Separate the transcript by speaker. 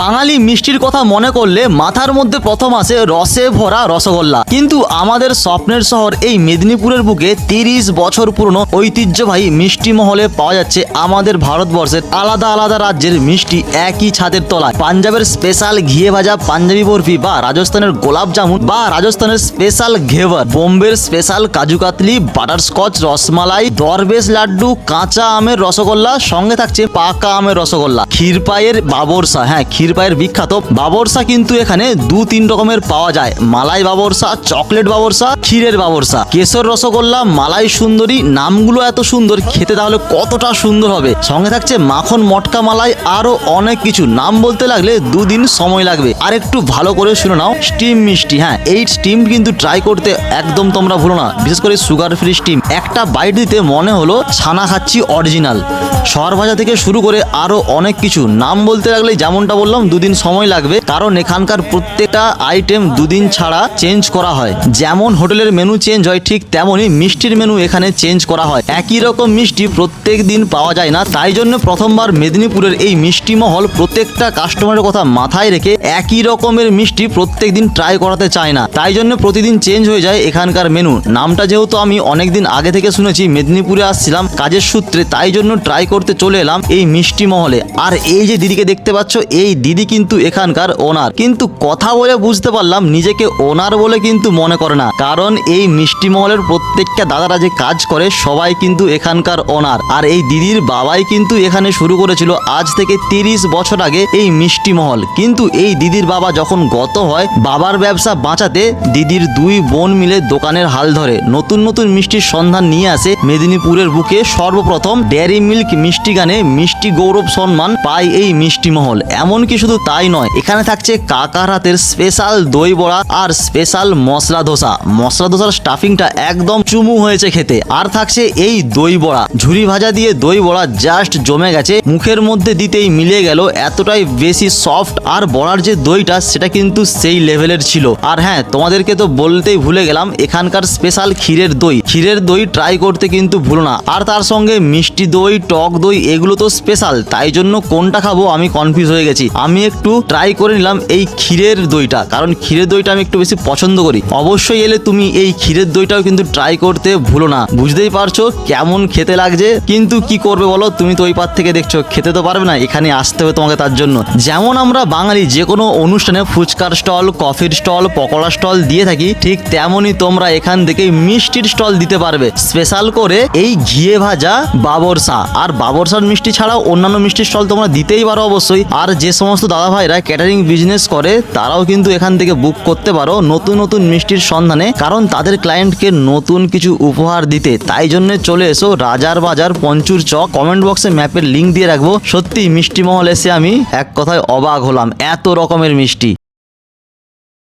Speaker 1: বাঙালি মিষ্টির কথা মনে করলে মাথার মধ্যে প্রথম আসে রসে ভরা রসগোল্লা। কিন্তু আমাদের স্বপ্নের শহর এই মেদিনীপুরের বুকে তিরিশ বছর পুরনো ঐতিহ্যবাহী মিষ্টি মহলে পাওয়া যাচ্ছে আমাদের ভারতবর্ষের আলাদা আলাদা রাজ্যের মিষ্টি একই ছাদের তলায়। পাঞ্জাবের স্পেশাল ঘিয়ে ভাজা পাঞ্জাবি বরফি বা রাজস্থানের গোলাপ জামুন বা রাজস্থানের স্পেশাল ঘেভার, বোম্বের স্পেশাল কাজু কাতলি, বাটারস্কচ, রসমালাই, দরবেশ লাড্ডু, কাঁচা আমের রসগোল্লা সঙ্গে থাকছে পাকা আমের রসগোল্লা। ক্ষীরপাইয়ের বাবরসা হ্যাঁ ক্ষীরপাইয়ের বিখ্যাত বাবরসা কিন্তু এখানে দু তিন রকমের পাওয়া যায়। মালাই বাবরসা, চকলেট বাবরসা, ক্ষীরের বাবরসা। কেশর রসগোল্লা, মালাই সুন্দরী, নামগুলো এত সুন্দর, খেতে তাহলে কতটা সুন্দর হবে? সঙ্গে থাকছে মাখন মটকা মালাই, আরও অনেক কিছু। নাম বলতে লাগলে দুদিন সময় লাগবে। আর একটু ভালো করে শুনে নাও, স্টিম মিষ্টি হ্যাঁ? এই স্টিম কিন্তু ট্রাই করতে একদম তোমরা ভুলো না। বিশেষ করে সুগার ফ্রি স্টিম একটা বাইট দিতে মনে হলো, ছানা খাচ্ছি অরিজিনাল শহর ভাজা থেকে শুরু করে আরও অনেক কিছু। নাম বলতে লাগলে যেমনটা বললাম, দুদিন সময় লাগবে। কারণ এখানকার প্রত্যেকটা আইটেম দুদিন ছাড়া চেঞ্জ করা হয়। যেমন হোটেলের মেনু চেঞ্জ হয় ঠিক তেমনই মিষ্টির মেনু এখানে চেঞ্জ করা হয়। একই রকম মিষ্টি প্রত্যেক দিন পাওয়া যায় না। তাই জন্য প্রথমবার মেদিনীপুরের এই মিষ্টি মহল প্রত্যেকটা কাস্টমারের কথা মাথায় রেখে একই রকমের মিষ্টি প্রত্যেক দিন ট্রাই করাতে চায় না। তাই জন্য প্রতিদিন চেঞ্জ হয়ে যায় এখানকার মেনু নামটা যেহেতু আমি অনেকদিন আগে থেকে শুনেছি, মেদিনীপুরে আসছিলাম কাজের সূত্রে, তাই জন্য ট্রাই করতে চলে এলাম এই মিষ্টি মহলে। আর এই যে দিদিকে দেখতে পাচ্ছ, এই দিদি কিন্তু এখানকার ওনার। কিন্তু কথা বলে বুঝতে পারলাম, নিজেকে ওনার বলে কিন্তু মনে করে না। কারণ এই মিষ্টি মহলের প্রত্যেকটা দাদারা যে কাজ করে, সবাই কিন্তু এখানকার ওনার। আর এই দিদির বাবাই কিন্তু এখানে শুরু করেছিল আজ থেকে তিরিশ বছর আগে এই মিষ্টি মহল। কিন্তু এই দিদির বাবা যখন গত হয়, বাবার ব্যবসা বাঁচাতে দিদির দুই বোন মিলে দোকানের হাল ধরে। নতুন নতুন মিষ্টির সন্ধান নিয়ে আসে মেদিনীপুরের বুকে সর্বপ্রথম ডেয়ারি মিল্ক মিষ্টি গানে মিষ্টি গৌরব সম্মান পায় এই মিষ্টি মহল। এমনকি শুধু তাই নয়, এখানে থাকছে কাকার হাতের স্পেশাল দই বড়া আর স্পেশাল মশলা ধোসা। মশলা ধোসার স্টাফিংটা একদম চুমু হয়েছে খেতে। আর থাকছে এই দই বড়া। ঝুরি ভাজা দিয়ে দই বড়া জাস্ট জমে গেছে। মুখের মধ্যে দিতেই মিলে গেল এতটাই বেশি সফট আর বড়ার যে দইটা, সেটা কিন্তু সেই লেভেলের ছিল। আর হ্যাঁ তোমাদেরকে তো বলতেই ভুলে গেলাম, এখানকার স্পেশাল ক্ষীরের দই। ক্ষীরের দই ট্রাই করতে কিন্তু ভুলো না। আর তার সঙ্গে মিষ্টি দই টক দই, এগুলো তো স্পেশাল তাই জন্য কোনটা খাব আমি কনফিউজ হয়ে গেছি। আমি একটু ট্রাই করে নিলাম এই ক্ষীরের দইটা, কারণ ক্ষীরের দইটা আমি একটু বেশি পছন্দ করি। অবশ্যই এলে তুমি এই ক্ষীরের দইটাও কিন্তু ট্রাই করতে ভুলো না। বুঝতেই পারছ কেমন খেতে লাগছে? কিন্তু কি করবে বলো? তুমি তো ওই পার থেকে দেখছ, খেতে তো পারবে না, এখানে আসতে হবে তোমাকে তার জন্য। যেমন আমরা বাঙালি যে কোনো অনুষ্ঠানে ফুচকার স্টল কফির স্টল পকোড়া স্টল দিয়ে থাকি, ঠিক তেমনই তোমরা এখান থেকে মিষ্টির স্টল দিতে পারবে। স্পেশাল করে এই ঘিয়ে ভাজা বাবরসা। আর বাবরসার মিষ্টি ছাড়াও অন্যান্য মিষ্টির স্টল তোমরা দিতেই পারো অবশ্যই। আর যে সমস্ত দাদা ভাইরা ক্যাটারিং বিজনেস করে, তারাও কিন্তু এখান থেকে বুক করতে পারো নতুন নতুন মিষ্টির সন্ধানে, কারণ তাদের ক্লায়েন্টকে নতুন কিছু উপহার দিতে। তাই জন্য চলে এসো রাজার বাজার পঞ্চুর চক। কমেন্ট বক্সে ম্যাপের লিঙ্ক দিয়ে রাখব। সত্যি মিষ্টি মহল এসে আমি এক কথায় অবাক হলাম। এত রকমের মিষ্টি।